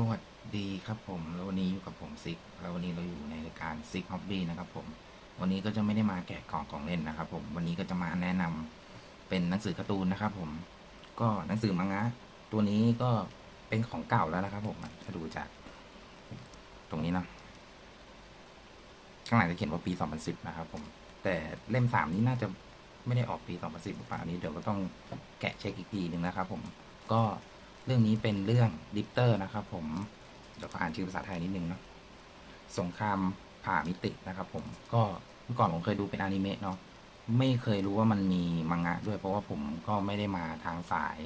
สวัสดีครับผมแล้ววันนี้อยู่กับผมซิกแล้ววันนี้เราอยู่ในรายการซิกฮ็อบบี้นะครับผม วันนี้ก็จะไม่ได้มาแกะกล่องของเล่นนะครับ ผม วันนี้ก็จะมาแนะนำเป็นหนังสือการ์ตูนนะครับ ผม ก็หนังสือมังงะตัวนี้ก็เป็นของเก่าแล้วนะครับ ผมถ้าดูจาก ตรงนี้เนาะข้างหลังจะเขียนว่าปี 2010 นะครับ ผม แต่เล่มสามนี้น่าจะไม่ได้ออกปี 2010หรือเปล่าอันนี้เดี๋ยวก็ต้องแกะเช็คอีกทีหนึ่งนะครับ ผม ก็ เรื่องนี้เป็นเรื่องดิปเตอร์นะครับผมเดี๋ยวขออ่านชื่อภาษาไทยนิดนึงเนาะสงครามผ่ามิตินะครับผมก็เมื่อก่อนผมเคยดูเป็นอนิเมะเนาะไม่เคยรู้ว่ามันมีมังงะด้วยเพราะว่าผมก็ไม่ได้มาทางสาย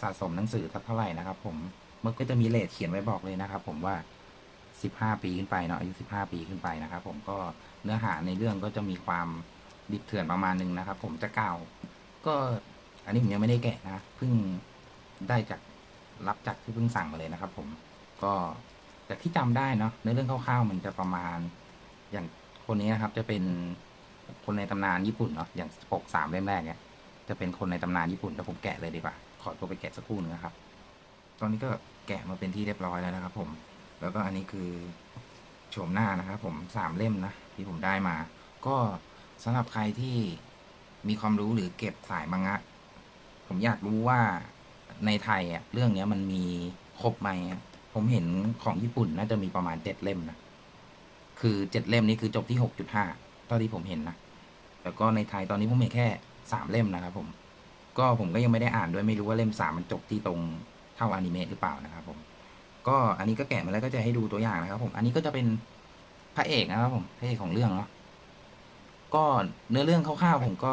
สะสมหนังสือสักเท่าไหร่นะครับผมมันก็จะมีเลทเขียนไว้บอกเลยนะครับผมว่า15ปีขึ้นไปเนาะอายุ15ปีขึ้นไปนะครับผมก็เนื้อหาในเรื่องก็จะมีความดิบเถื่อนประมาณนึงนะครับ ผมจะกล่าว ก็อันนี้ผมยังไม่ได้แกะนะเพิ่ง ได้จากรับจากที่เพิ่งสั่งมาเลยนะครับ ผมก็จากที่จำได้เนาะในเรื่องคร่าวๆมันจะประมาณ อย่างคนนี้นะครับ จะเป็นคนในตำนานญี่ปุ่นเนาะอย่างปกสามเล่มแรกเนี่ยจะเป็นคนในตำนานญี่ปุ่นแต่ผมแกะเลยดีกว่า ขอตัวไปแกะสักครู่หนึงนะครับ ตอนนี้ก็แกะมาเป็นที่เรียบร้อยแล้วนะครับ ผม แล้วก็อันนี้คือโฉมหน้านะครับ ผมสามเล่มนะที่ผมได้มา ก็สำหรับใครที่มีความรู้หรือเก็บสายมังงะ ผมอยากรู้ว่า ในไทยอะเรื่องเนี้ยมันมีครบไหมอะผมเห็นของญี่ปุ่นน่าจะมีประมาณเจ็ดเล่มนะคือเจ็ดเล่มนี้คือจบที่หกจุดห้าเท่าที่ผมเห็นนะแล้วก็ในไทยตอนนี้ผมเห็นแค่สามเล่มนะครับผม ก็ผมก็ยังไม่ได้อ่านด้วยไม่รู้ว่าเล่มสามมันจบที่ตรงเท่าอนิเมะหรือเปล่านะครับผม ก็อันนี้ก็แกะมาแล้วก็จะให้ดูตัวอย่างนะครับ ผม อันนี้ก็จะเป็นพระเอกนะครับผมพระเอกของเรื่องเนาะก็เนื้อเรื่องคร่าวๆผมก็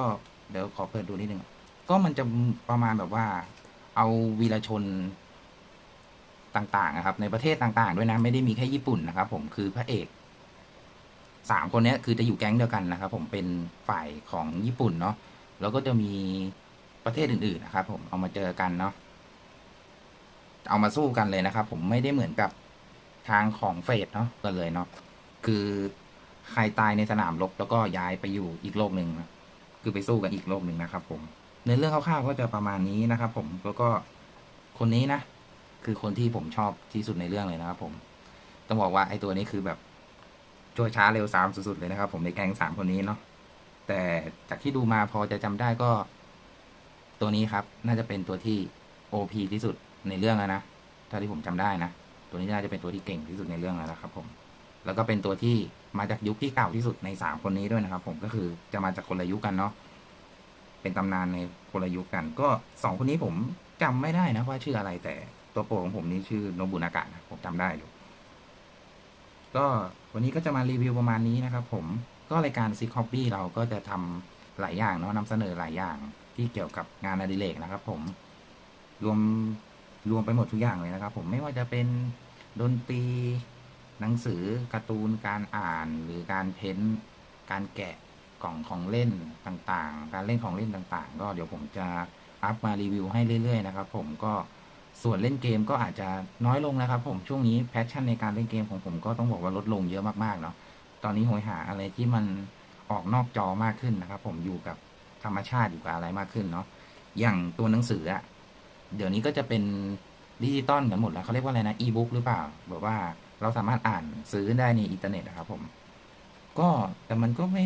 เดี๋ยวขอเปิดดูนิดนึงก็มันจะประมาณแบบว่า เอาวีรชนต่างๆนะครับ ในประเทศต่างๆ ด้วยนะ ไม่ได้มีแค่ญี่ปุ่นนะครับ ผมคือพระเอกสามคนนี้คือจะอยู่แก๊งเดียวกันนะครับ ผมเป็นฝ่ายของญี่ปุ่นเนาะแล้วก็จะมีประเทศอื่นๆนะครับ ผมเอามาเจอกันเนาะเอามาสู้กันเลยนะครับ ผมไม่ได้เหมือนกับทางของเฟดเนาะกันเลยเนาะคือใครตายในสนามรบแล้วก็ย้ายไปอยู่อีกโลกหนึ่งนะคือไปสู้กันอีกโลกหนึ่งนะครับ ผม ในเรื่องคร่าวๆก็จะประมาณนี้นะครับ ผมแล้วก็คนนี้นะ คือคนที่ผมชอบที่สุดในเรื่องเลยนะครับ ผมต้องบอกว่าไอ้ตัวนี้คือแบบช่วยช้าเร็วสามสุดๆเลยนะครับ ผมในแกงสามคนนี้เนาะแต่จากที่ดูมาพอจะจำได้ก็ ตัวนี้ครับ น่าจะเป็นตัวที่ OP ที่สุดในเรื่องแล้วนะเท่าที่ผมจำได้นะตัวนี้น่าจะเป็นตัวที่เก่งที่สุดในเรื่องแล้วนะครับ ผม แล้วก็เป็นตัวที่มาจากยุคที่เก่าที่สุดในสามคนนี้ด้วยนะครับ ผมก็คือจะมาจากคนละยุคกันเนาะ เป็นตำนานในคนละยุคกัน ก็สองคนนี้ผมจำไม่ได้นะว่าชื่ออะไรแต่ตัวโปรของผมนี่ชื่อโนบุนากะนะผมจำได้อยู่ ก็วันนี้ก็จะมารีวิวประมาณนี้นะครับผมก็รายการซิคอปปี้เราก็จะทำหลายอย่างเนาะนำเสนอหลายอย่างที่เกี่ยวกับงานอดิเรกนะครับ ผมรวมรวมไปหมดทุกอย่างเลยนะครับ ผมไม่ว่าจะเป็นดนตรี หนังสือการ์ตูนการอ่านหรือการเพ้นท์การแกะ กล่องของเล่นต่างๆ การเล่นของเล่นต่างๆ ก็เดี๋ยวผมจะอัพมารีวิวให้เรื่อยๆนะครับผมก็ส่วนเล่นเกมก็อาจจะน้อยลงนะครับ ผมช่วงนี้แพชชั่นในการเล่นเกมของผมก็ต้องบอกว่าลดลงเยอะมากๆเนาะตอนนี้โหยหาอะไรที่มันออกนอกจอมากขึ้นนะครับ ผมอยู่กับธรรมชาติอยู่กับอะไรมากขึ้นเนาะอย่างตัวหนังสืออะเดี๋ยวนี้ก็จะเป็นดิจิตอลกันหมดแล้วเขาเรียกว่าอะไรนะอีบุ๊กหรือเปล่าแบบว่าเราสามารถอ่านซื้อได้ในอินเทอร์เน็ตนะครับผม ก็แต่มันก็ไม่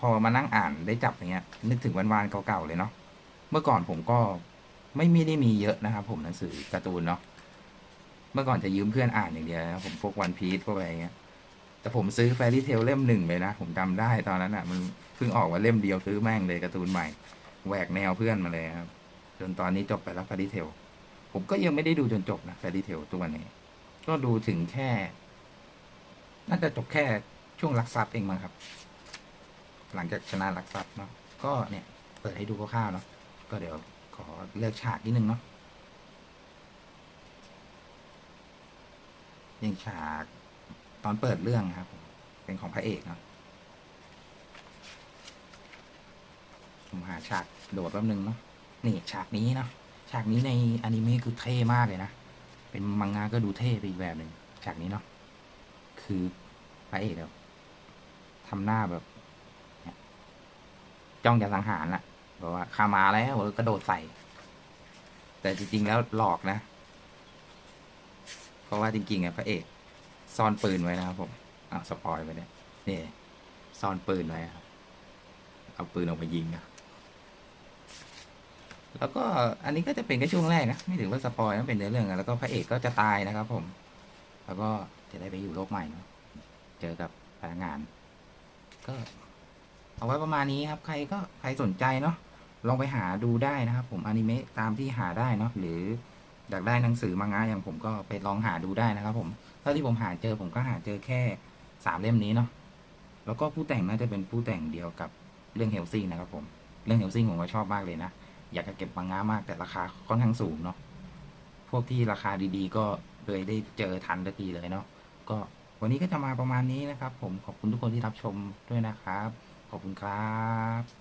พอมานั่งอ่านได้จับอย่างเงี้ย นึกถึงวันวานๆเก่าๆเลยเนาะเมื่อก่อนผมก็ไม่ไม่ได้มีเยอะนะครับ ผมหนังสือการ์ตูนเนาะเมื่อก่อนจะยืมเพื่อนอ่านอย่างเดียวนะผมพวกวันพีซพวกอะไรเงี้ย แต่ผมซื้อแฟรี่เทลเล่มหนึ่งเลยนะ ผมจำได้ตอนนั้นอะ มันเพิ่งออกมาเล่มเดียวซื้อแม่งเลยการ์ตูนใหม่แหวกแนวเพื่อนมาเลยครับ จนตอนนี้จบไปแล้วแฟรี่เทลผมก็ยังไม่ได้ดูจนจบนะแฟรี่เทลตัวนี้ ก็ดูถึงแค่ น่าจะจบแค่ช่วงรักทรัพย์เองมั้งครับ หลังจากชนะรักทรัพย์เนาะก็เนี่ยเปิดให้ดูคร่าวๆเนาะก็เดี๋ยวขอเลือกฉากนิดนึงเนาะอย่างฉากตอนเปิดเรื่องครับ เป็นของพระเอกเนาะผมหาฉากโดดแป๊บนึงเนาะนี่ฉากนี้เนาะฉากนี้ในอนิเมะคือเท่มากเลยนะ เป็นมังงะก็ดูเท่ไปอีกแบบหนึ่งฉากนี้เนาะคือพระเอกแบบทำหน้าแบบ จ้องจะสังหารละบอกว่าข้ามาแล้วกระโดดใส่ แต่จริง ๆ แล้วหลอกนะ เพราะว่าจริงๆอะพระเอก ซ่อนปืนไว้นะครับผมอะสปอยไปเนี่ยนี่ซ่อนปืนไว้ครับเอาปืนออกมายิงนะแล้วก็อันนี้ก็จะเป็นแค่ช่วงแรกนะไม่ถือว่าสปอยนะเป็นเนื้อเรื่องอะแล้วก็พระเอกก็จะตายนะครับ ผม แล้วก็จะได้ไปอยู่โลกใหม่เนาะเจอกับพนักงาน ก็ เอาไว้ประมาณนี้ครับ ใครก็ใครสนใจเนาะลองไปหาดูได้นะครับ ผมอนิเมะตามที่หาได้เนาะหรืออยากได้หนังสือมังงะอย่างผมก็ไปลองหาดูได้นะครับ ผมเท่าที่ผมหาเจอผมก็หาเจอแค่สามเล่มนี้เนาะแล้วก็ผู้แต่งน่าจะเป็นผู้แต่งเดียวกับเรื่องเฮลซิงนะครับ ผมเรื่องเฮลซิงผมก็ชอบมากเลยนะอยากจะเก็บมังงะมากแต่ราคาค่อนข้างสูงเนาะพวกที่ราคาดีๆ ก็เลยได้เจอทันทันทีเลยเนาะก็วันนี้ก็จะมาประมาณนี้นะครับ ผมขอบคุณทุกคนที่รับชมด้วยนะครับ ขอบคุณครับ